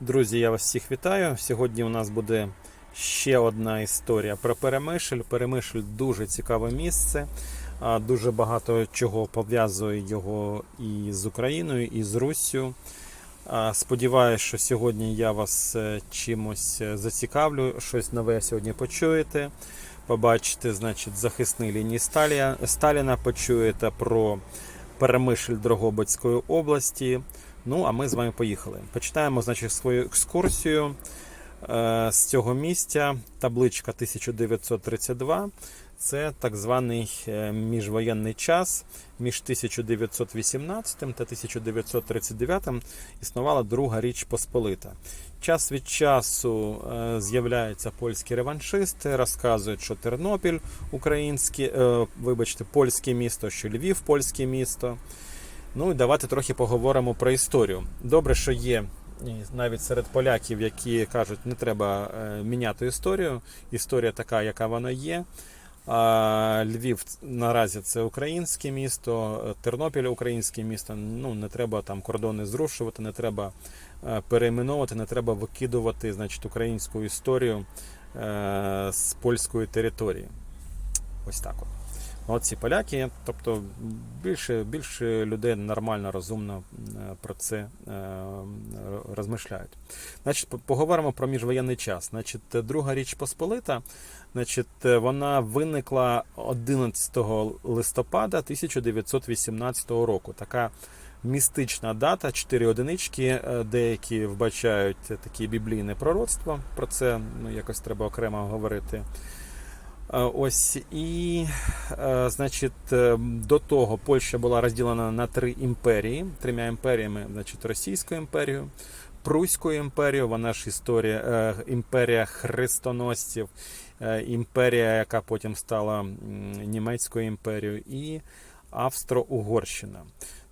Друзі, я вас всіх вітаю. Сьогодні у нас буде ще одна історія про Перемишль. Перемишль дуже цікаве місце. Дуже багато чого пов'язує його і з Україною, і з Руссю. Сподіваюсь, що сьогодні я вас е, чимось е, зацікавлю, щось нове сьогодні почуєте. Побачите, значить, захисні лінії Сталіна, почуєте про Перемишль Дрогобицької області. Ну, а ми з вами поїхали. Починаємо, значить, свою екскурсію е, з цього місця. Табличка 1932. Це так званий е, міжвоєнний час. Між 1918 та 1939 існувала Друга Річ Посполита. Час від часу е, з'являються польські реваншисти, розказують, що Тернопіль українське, вибачте, польське місто, що Львів польське місто. Ну і давайте трохи поговоримо про історію. Добре, що є навіть серед поляків, які кажуть, не треба е, міняти історію. Історія така, яка вона є. Львів наразі це українське місто, е, Тернопіль українське місто. Ну не треба там кордони зрушувати, не треба е, перейменовувати, не треба викидувати значить, українську історію е, з польської території. Ось так от. От ці поляки, тобто більше, більше людей нормально, розумно е, про це е, розмишляють. Значить, поговоримо про міжвоєнний час. Значить, Друга Річ Посполита, значить, вона виникла 11 листопада 1918 року. Така містична дата, 4 одинички. е, Деякі вбачають такі біблійне пророцтво. Про це ну, якось треба окремо говорити. Е, Ось і, е, значить, е, до того Польща була розділена на три імперії, трьома імперіями, значить, Російську імперію, Пруську імперію, вона ж історія, імперія хрестоносців, імперія, яка потім стала Німецькою імперією, і Австро-Угорщина.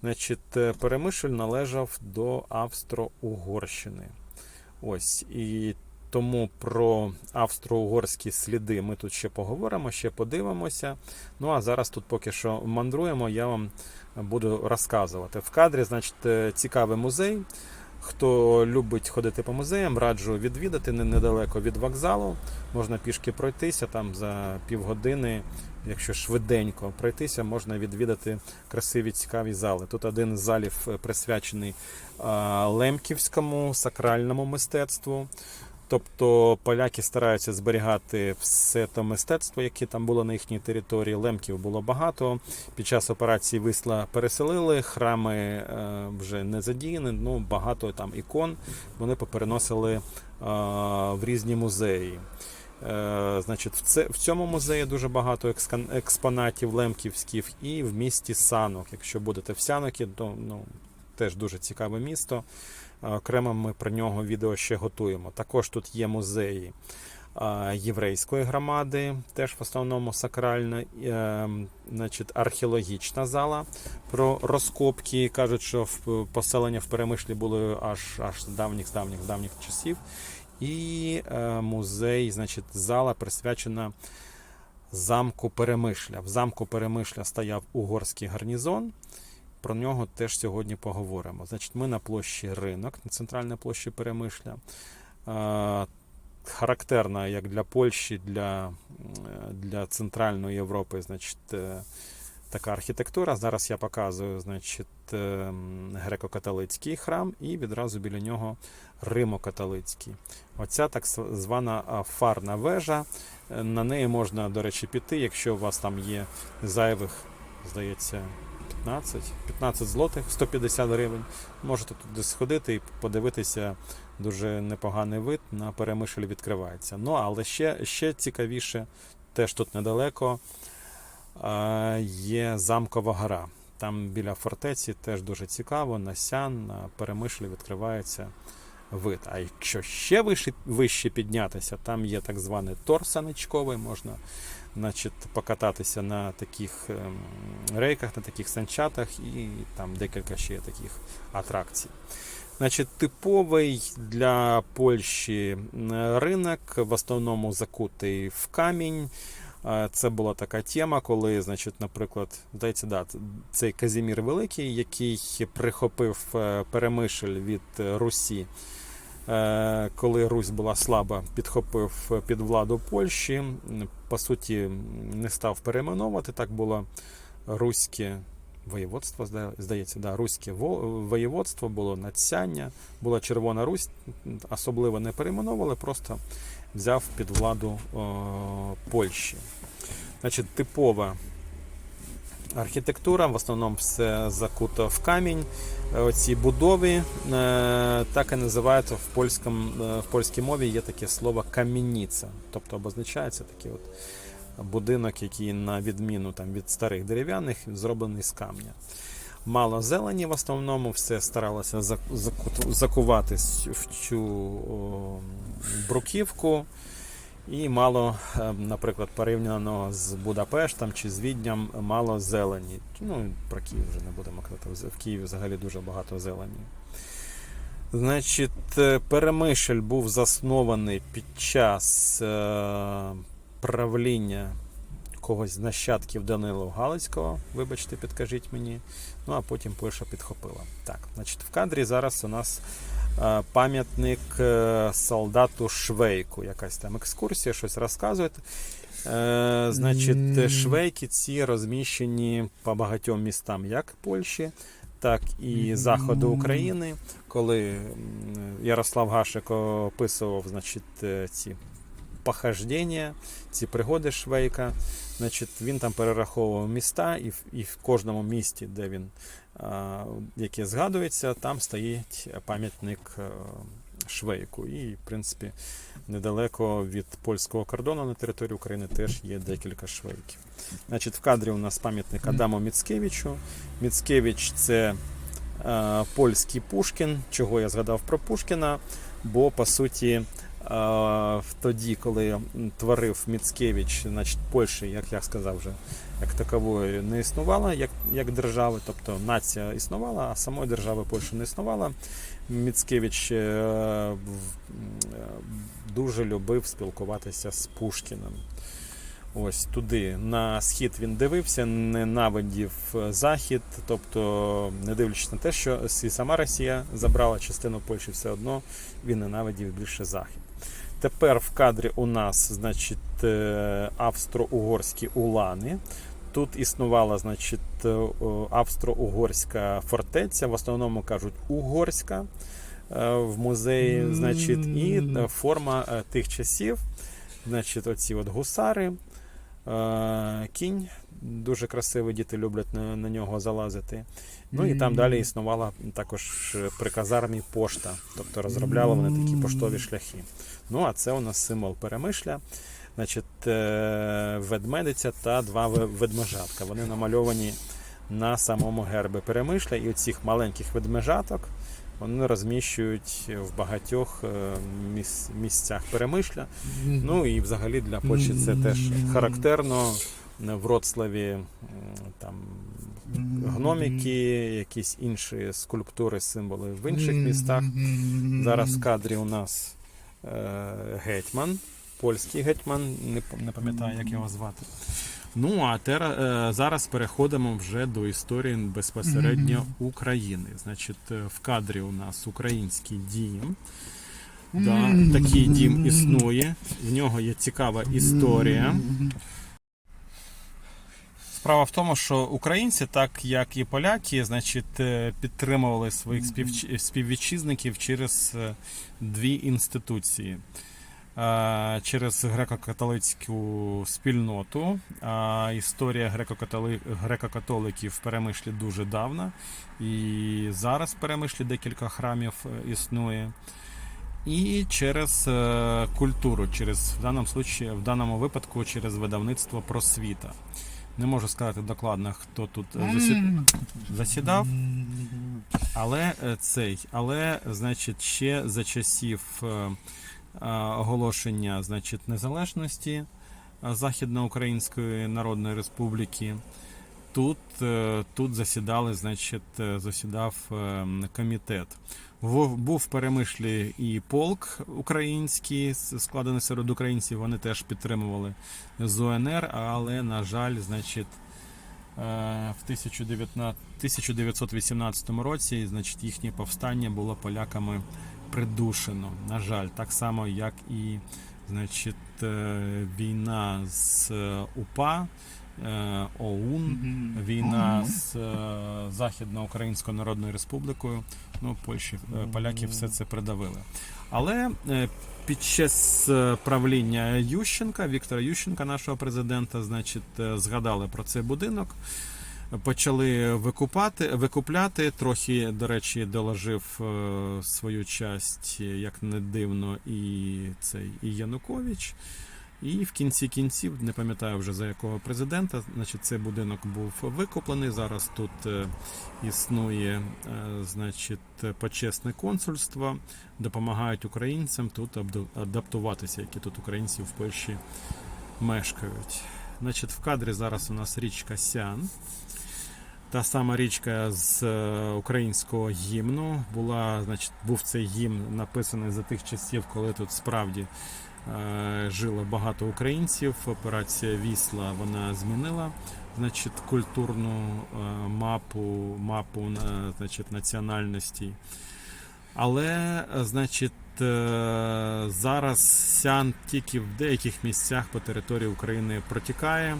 Значить, Перемишль належав до Австро-Угорщини. Ось і тому про австро-угорські сліди ми тут ще поговоримо, ще подивимося. Ну а зараз тут поки що мандруємо, я вам буду розказувати. В кадрі, значить, е, цікавий музей. Хто любить ходити по музеям, раджу відвідати недалеко від вокзалу. Можна пішки пройтися там за півгодини, якщо швиденько пройтися, можна відвідати красиві цікаві зали. Тут один з залів е, присвячений лемківському сакральному мистецтву. Тобто поляки стараються зберігати все те мистецтво, яке там було на їхній території. Лемків було багато. Під час операції Висла переселили, храми е, вже не задіяні. Ну багато там ікон вони попереносили е, в різні музеї. Е, Значить, в, цьому музеї дуже багато експонатів лемківських і в місті Санок. Якщо будете в Сянокі, то ну, теж дуже цікаве місто. Окремо ми про нього відео ще готуємо. Також тут є музеї єврейської громади, теж в основному сакральна, е, значить, археологічна зала про розкопки. Кажуть, що поселення в Перемишлі було аж аж з давніх давніх давніх часів. І е, музей, значить, зала присвячена замку Перемишля. В замку Перемишля стояв угорський гарнізон. Про нього теж сьогодні поговоримо. Значить, ми на площі ринок, на центральній площі Перемишля. Характерна як для Польщі, для, для Центральної Європи, значить, е, така архітектура. Зараз я показую значить, е, греко-католицький храм і відразу біля нього Римо-католицький. Оця так звана фарна вежа. Е, На неї можна, до речі, піти, якщо у вас там є зайвих, здається, 15, 15 злотих, 150 гривень. Можете туди сходити і подивитися. Дуже непоганий вид на перемишль відкривається. Ну, але ще, ще цікавіше, теж тут недалеко є замкова гора. Там біля фортеці теж дуже цікаво, на сян, на перемишлі відкривається вид. А якщо ще вище, вище піднятися, там є так званий тор саничковий, можна значить, покататися на таких ем, рейках, на таких санчатах, і там декілька ще таких атракцій. Значить, типовий для Польщі ринок, в основному закутий в камінь. Це була така тема, коли, значить, наприклад, здається, да, цей Казімір Великий, який прихопив е, перемишль від е, Русі, е, коли Русь була слаба, підхопив під владу Польщі. По суті, не став перейменовувати. Так було руське воєводство, здається, да, руське воєводство, було надсяння, була Червона Русь, особливо не перейменовували, просто взяв під владу е, Польщі. Значить, типова архітектура, в основному все закуто в камінь. Е, Оці будови е, так і називаються в, польському, в польській мові є таке слово камінниця, тобто обозначається такий от будинок, який на відміну там, від старих дерев'яних зроблений з камня. Мало зелені в основному, все старалося зак- закувати в цю бруківку. І мало, е, наприклад, порівняно з Будапештом чи з Відням, мало зелені. Ну, про Київ вже не будемо казати. В Києві взагалі дуже багато зелені. Значить, е, Перемишль був заснований під час е, правління когось з нащадків Данила Галицького. Вибачте, підкажіть мені. Ну а потім Польща підхопила. Так, значить, в кадрі зараз у нас е, пам'ятник е, солдату Швейку. Якась там екскурсія, щось розказує. Е, значить, швейки ці розміщені по багатьом містам, як Польщі, так і заходу України. Коли Ярослав Гашик описував значить, ці похождення, ці пригоди Швейка, значить, він там перераховував міста, і в, і в кожному місті, де він а, яке згадується, там стоїть пам'ятник е, Швейку. І, в принципі, недалеко від польського кордону на території України теж є декілька швейків. Значить, в кадрі у нас пам'ятник Адаму Міцкевичу. Міцкевич це е, польський Пушкін. Чого я згадав про Пушкіна? Бо по суті, тоді, коли творив Міцкевич, значить, Польщі, як я сказав вже, як такової не існувала, як, як держави, тобто нація існувала, а самої держави Польщі не існувала. Міцкевич е, е, дуже любив спілкуватися з Пушкіним. Ось туди, на схід він дивився, ненавидів е, захід, тобто, не дивлячись на те, що сама Росія забрала частину Польщі, все одно він ненавидів більше захід. Тепер в кадрі у нас, значить, е, австро-угорські улани. Тут існувала, значить, е, австро-угорська фортеця, в основному кажуть угорська е, в музеї, значить, і форма тих часів, значить, оці от гусари, кінь. Дуже красивий, діти люблять на, на нього залазити. Ну і там далі існувала також е, при казармі пошта, тобто розробляли вони такі поштові шляхи. Ну а це у нас символ перемишля. Значить, е, ведмедиця та два ведмежатка. Вони намальовані на самому гербі перемишля, і оцих маленьких ведмежаток вони розміщують в багатьох е, місцях перемишля. Ну і взагалі для Польщі це теж характерно. В Вроцлаві м, там гноміки, якісь інші скульптури, символи в інших містах. Зараз в кадрі у нас е, гетьман, польський гетьман, не, не пам'ятаю, як його звати. Ну а тера, е, зараз переходимо вже до історії безпосередньо України. Значить, е, в кадрі у нас український дім. Да, такий дім існує. В нього є цікава історія. Справа в тому, що українці, так як і поляки, значить, е, підтримували своїх співвітчизників через е, дві інституції. Е, Через греко-католицьку спільноту. Історія греко-католи- греко-католиків в перемишлі дуже давна. І зараз в перемишлі декілька храмів існує. І через культуру, через в даному случаї, в даному випадку через видавництво просвіта. Не можу сказати докладно, хто тут е, засідав, але е, цей, але, значить, ще за часів е, оголошення значить, незалежності Західноукраїнської Народної Республіки. Тут, е, тут засідали, значить, е, засідав е, комітет. Був перемишлі і полк український, складений серед українців. Вони теж підтримували з УНР, але, на жаль, значить, в 19 1918 році значить, їхнє повстання було поляками придушено. На жаль, так само, як і значить, війна з УПА, ОУН, війна з е, Західноукраїнською Народною Республікою. Ну, Польщі, е, поляки все це придавили. Але е, під час е, правління Ющенка, Віктора Ющенка, нашого президента, значить, е, згадали про цей будинок. Почали викупати, викупляти. Трохи, до речі, доложив е, свою часть, як не дивно, і цей і Янукович. І в кінці кінців, не пам'ятаю вже за якого президента, значить, цей будинок був викуплений. Зараз тут е, існує е, значить, почесне консульство, допомагають українцям тут адаптуватися, які тут українці в Польщі мешкають. Значить, в кадрі зараз у нас річка Сян. Та сама річка з е, українського гімну була, значить, був цей гімн написаний за тих часів, коли тут справді жило багато українців. Операція Вісла вона змінила значить, культурну е, мапу, мапу е, значить, національності. Але, е, значить, е, зараз Сян тільки в деяких місцях по території України протікає.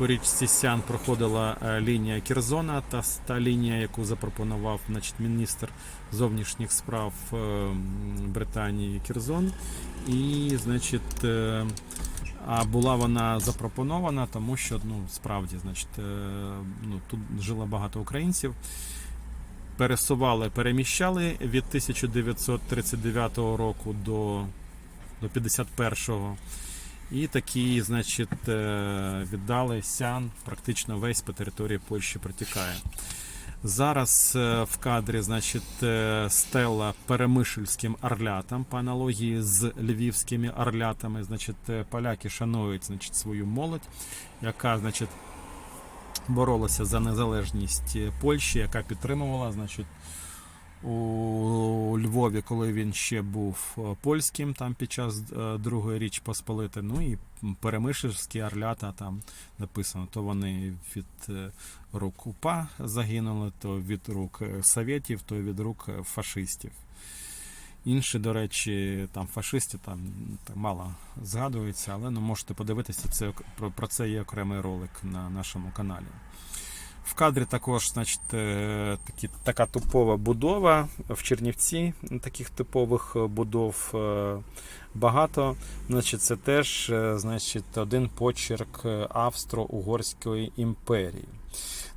По річці Сян проходила е, лінія Кірзона, та, та лінія, яку запропонував значить, міністр зовнішніх справ е, Британії Кірзон. І, значить, е, а була вона запропонована, тому що ну, справді, значить, ну, тут жило багато українців. Пересували, переміщали від 1939 року до, до 51-го. І такі, значить, е, віддали сян, практично весь по території Польщі протікає. Зараз е, в кадрі, значить, е, стела перемишльським орлятам по аналогії з львівськими орлятами. Значить, поляки шанують значить, свою молодь, яка, значить, боролася за незалежність Польщі, яка підтримувала, значить, у Львові, коли він ще був е, польським, там під час е, Другої Річ Посполити. Ну і перемишльські орлята там написано, то вони від е, рук УПА загинули, то від рук совєтів, то від рук фашистів. Інші, до речі, там фашисти там так мало згадуються, але ну, можете подивитися це про, про це є окремий ролик на нашому каналі. В кадрі також значить, е, такі, така типова будова в Чернівці. Таких типових е, будов е, багато. Значить, це теж значить, один почерк Австро-Угорської імперії.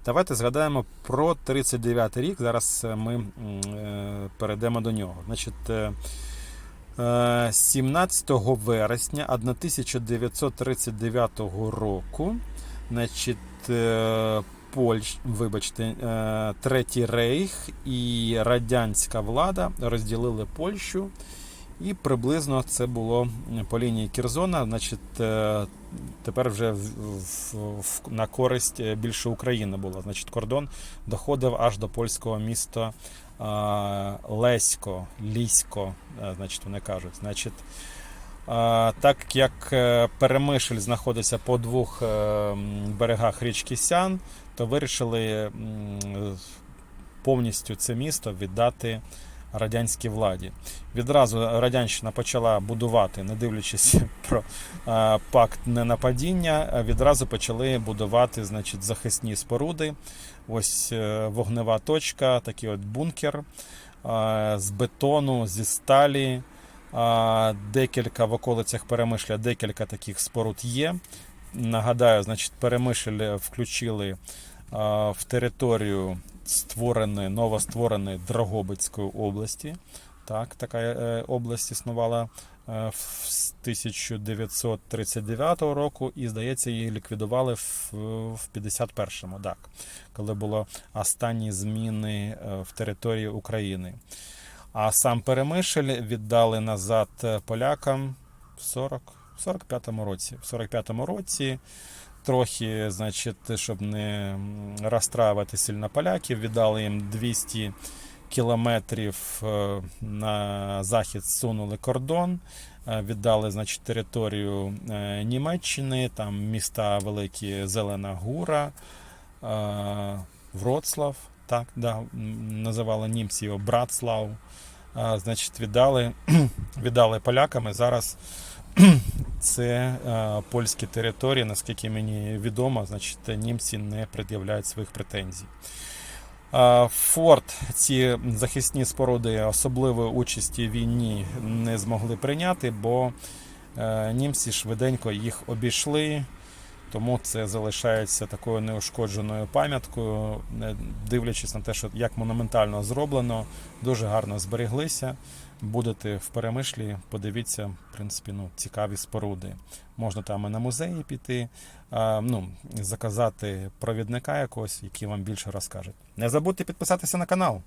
Давайте згадаємо про 39 рік. Зараз ми перейдемо до нього. Значить, е, е, 17 вересня 1939 року, значить, Польщ, вибачте, е, Третій Рейх і радянська влада розділили Польщу. І приблизно це було по лінії Кірзона. Значить, е, тепер вже в, в, на користь е, більше України було. Значить, кордон доходив аж до польського міста Лесько, Лісько, значить, вони кажуть. Значить, так як е, Перемишль знаходиться по двох е, берегах річки Сян, то вирішили повністю це місто віддати радянській владі. Відразу радянщина почала будувати, не дивлячись про е, пакт ненападіння, відразу почали будувати значить, захисні споруди. Ось вогнева точка, такий от бункер з бетону, зі сталі. Декілька в околицях Перемишля, декілька таких споруд є. Нагадаю, значить, Перемишль включили е, в територію створеної, новоствореної Дрогобицької області. Так, така е, область існувала е, з 1939 року, і, здається, її ліквідували в, в 51-му, так, коли було останні зміни в території України. А сам Перемишль віддали назад е, полякам в 40, 45-му році. В 45-му році трохи, значить, щоб не розстраювати сильно поляків, віддали їм 200 кілометрів е, на захід сунули кордон, е, віддали значить, територію Німеччини, там міста великі Зелена Гура, Вроцлав, так, да, називали німці його Братслав. а, значить, віддали, віддали поляками. Зараз це е, польські території, наскільки мені відомо, значить, німці не пред'являють своїх претензій. Форт ці захисні споруди особливої участі в війні не змогли прийняти, бо е, німці швиденько їх обійшли. Тому це залишається такою неушкодженою пам'яткою, дивлячись на те, що як монументально зроблено, дуже гарно збереглися. Будете в перемишлі, подивіться, в принципі, ну, цікаві споруди. Можна там і на музеї піти, а, ну, заказати провідника якогось, який вам більше розкаже. Не забудьте підписатися на канал.